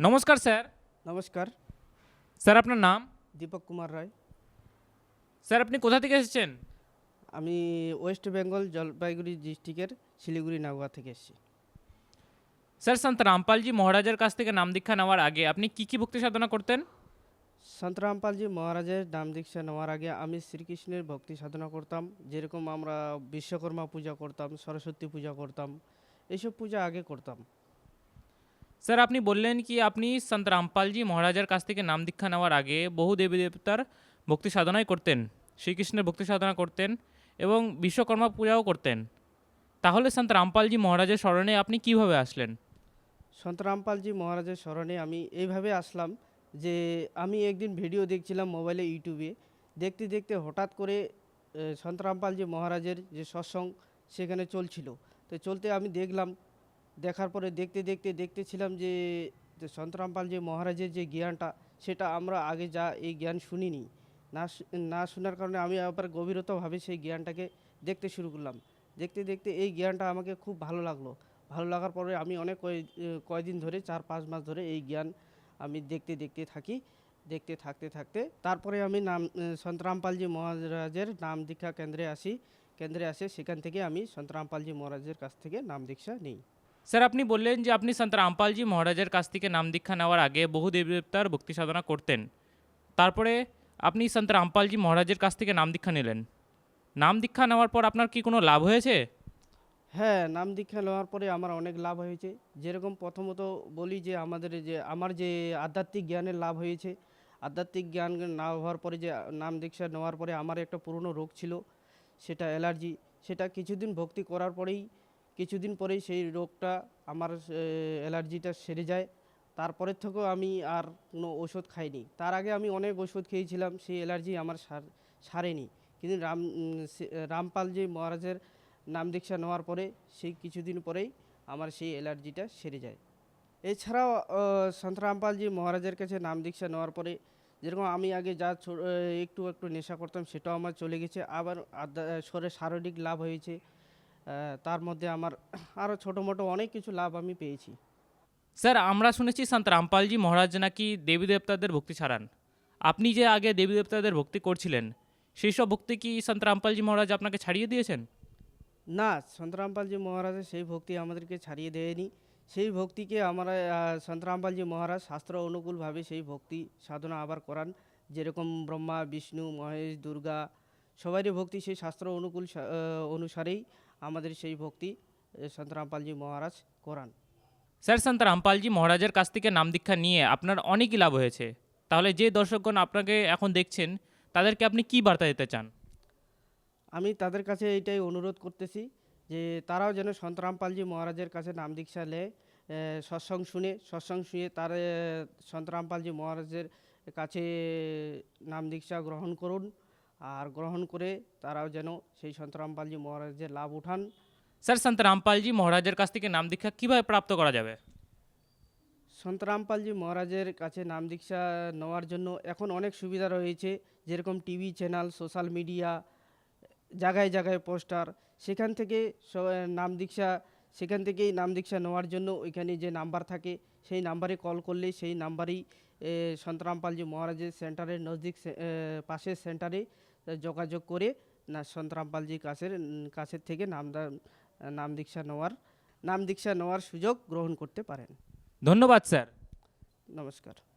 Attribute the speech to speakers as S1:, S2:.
S1: নমস্কার স্যার।
S2: নমস্কার।
S1: স্যার আপনার নাম?
S2: দীপক কুমার রায়।
S1: স্যার আপনি কোথা থেকে এসেছেন?
S2: আমি ওয়েস্ট বেঙ্গল জলপাইগুড়ি ডিস্ট্রিক্টের শিলিগুড়ি নাগুয়া থেকে এসেছি।
S1: স্যার সন্ত রামপালজি মহারাজের কাছ থেকে নাম দীক্ষা নেওয়ার আগে আপনি কি কি ভক্তি সাধনা করতেন?
S2: সন্ত রামপালজি মহারাজের নাম দীক্ষা নেওয়ার আগে আমি শ্রীকৃষ্ণের ভক্তি সাধনা করতাম যেরকম আমরা বিশ্বকর্মা পূজা করতাম সরস্বতী পূজা করতাম এইসব পূজা আগে করতাম।
S1: স্যার, আপনি বললেন কি আপনি সন্ত রামপালজি মহারাজার কাছ থেকে নাম দীক্ষা নেওয়ার আগে বহু দেবী দেবতার ভক্তি সাধনাই করতেন, শ্রীকৃষ্ণের ভক্তি সাধনা করতেন এবং বিশ্বকর্মা পূজাও করতেন। তাহলে সন্ত রামপালজি মহারাজের স্মরণে আপনি কীভাবে আসলেন?
S2: সন্ত রামপালজি মহারাজের স্মরণে আমি এইভাবে আসলাম যে আমি একদিন ভিডিও দেখছিলাম মোবাইলে, ইউটিউবে। দেখতে দেখতে হঠাৎ করে সন্ত রামপালজি মহারাজের যে সৎসঙ্গ সেখানে চলছিল। তো চলতে আমি দেখলাম দেখার পরে দেখতে দেখতে দেখতেছিলাম যে যে সন্ত রামপালজি মহারাজের যে জ্ঞানটা সেটা আমরা আগে যা এই জ্ঞান শুনিনি না না শোনার কারণে আমি আবার গভীরতাভাবে সেই জ্ঞানটাকে দেখতে শুরু করলাম। দেখতে দেখতে এই জ্ঞানটা আমাকে খুব ভালো লাগল। ভালো লাগার পরে আমি অনেক কয়- কয়দিন ধরে চার পাঁচ মাস ধরে এই জ্ঞান আমি দেখতে দেখতে থাকি দেখতে থাকতে থাকতে। তারপরে আমি নাম এ, সন্ত রামপালজি মহারাজের নাম দীক্ষা কেন্দ্রে আসি কেন্দ্রে আসে সেখান থেকে আমি সন্ত রামপালজি মহারাজের কাছ থেকে নাম দীক্ষা নিই।
S1: স্যার, আপনি বললেন যে আপনি সন্ত রামপালজি মহারাজের কাছ থেকে নাম দীক্ষা নেওয়ার আগে বহু দেবী দেবতার ভক্তি সাধনা করতেন। তারপরে আপনি সন্ত রামপালজি মহারাজের কাছ থেকে নাম দীক্ষা নিলেন। নাম দীক্ষা নেওয়ার পর আপনার কি কোনো লাভ হয়েছে?
S2: হ্যাঁ নাম দীক্ষা নেওয়ার পরে আমার অনেক লাভ হয়েছে। যেরকম প্রথমত বলি যে আমাদের যে, আমার যে আধ্যাত্মিক জ্ঞানের লাভ হয়েছে, আধ্যাত্মিক জ্ঞান না হওয়ার পরে যে নাম দীক্ষা নেওয়ার পরে আমার একটা পুরনো রোগ ছিল, সেটা অ্যালার্জি। সেটা কিছুদিন ভক্তি করার পরেই কিছুদিন পরেই সেই রোগটা আমার অ্যালার্জিটা সেরে যায়। তারপরের থেকেও আমি আর কোনো ওষুধ খাইনি। তার আগে আমি অনেক ওষুধ খেয়েছিলাম সেই অ্যালার্জি আমার সার- সারেনি। কিন্তু রাম উম, সে- রামপালজি মহারাজের নাম দীক্ষা নেওয়ার পরে সেই কিছুদিন পরেই আমার সেই অ্যালার্জিটা সেরে যায়। এছাড়াও সন্ত রামপালজি মহারাজের কাছে নাম দীক্ষা নেওয়ার পরে যেরকম আমি আগে যা একটু একটু নেশা করতাম সেটাও আমার চলে গেছে। আবার শরীরে শারীরিক লাভ হয়েছে। তার মধ্যে আমার আরও ছোটো মোটো অনেক কিছু লাভ আমি পেয়েছি।
S1: স্যার আমরা শুনেছি সন্ত রামপালজি মহারাজ নাকি দেবী দেবতাদের ভক্তি ছাড়ান। আপনি যে আগে দেবী দেবতাদের ভক্তি করছিলেন সেই সব ভক্তি কি সন্ত রামপালজি মহারাজ আপনাকে ছাড়িয়ে দিয়েছেন?
S2: না সন্তরামপালজি মহারাজের সেই ভক্তি আমাদেরকে ছাড়িয়ে দেয়নি। সেই ভক্তিকে আমরা আহ, সন্তরামপালজি মহারাজ শাস্ত্র অনুকূলভাবে সেই ভক্তি সাধনা আবার করান। যেরকম ব্রহ্মা বিষ্ণু মহেশ দুর্গা সবারই ভক্তি সেই শাস্ত্র অনুকূল অনুসারেই আমাদের সেই ভক্তি সন্তরামপালজি মহারাজ করান।
S1: স্যার সন্ত রামপালজি মহারাজের কাছ থেকে নাম দীক্ষা নিয়ে আপনার অনেকই লাভ হয়েছে। তাহলে যে দর্শকগণ আপনাকে এখন দেখছেন তাদেরকে আপনি কি বার্তা দিতে চান?
S2: আমি তাদের কাছে এইটাই অনুরোধ করতেছি যে তারাও যেন সন্তরামপালজি মহারাজের কাছে নাম দীক্ষা নেয় সৎসঙ্গ শুনে সৎসঙ্গ শুনে তার আহ, সন্তরামপালজি মহারাজের কাছে নাম দীক্ষা গ্রহণ করুন। আর গ্রহণ করে তারাও যেন সেই সন্তরামপালজি মহারাজের লাভ উঠান।
S1: স্যার সন্ত রামপালজি মহারাজের কাছ থেকে নাম দীক্ষা কীভাবে প্রাপ্ত করা যাবে?
S2: সন্তরামপালজি মহারাজের কাছে নাম দীক্ষা নেওয়ার জন্য এখন অনেক সুবিধা রয়েছে। যেরকম টিভি চ্যানেল সোশ্যাল মিডিয়া জায়গায় জায়গায় পোস্টার। সেখান থেকে নাম দীক্ষা সেখান থেকেই নাম দীক্ষা নেওয়ার জন্য ওইখানে যে নাম্বার থাকে সেই নাম্বারে কল করলে সেই নাম্বারেই সন্তরামপালজি মহারাজের সেন্টারের নজদিক পাশের সেন্টারে যোগাযোগ করে না সন্তরামপালজির কাছের কাছের থেকে নাম নাম দীক্ষা নেওয়ার নাম দীক্ষা নেওয়ার সুযোগ গ্রহণ করতে পারেন।
S1: ধন্যবাদ স্যার।
S2: নমস্কার।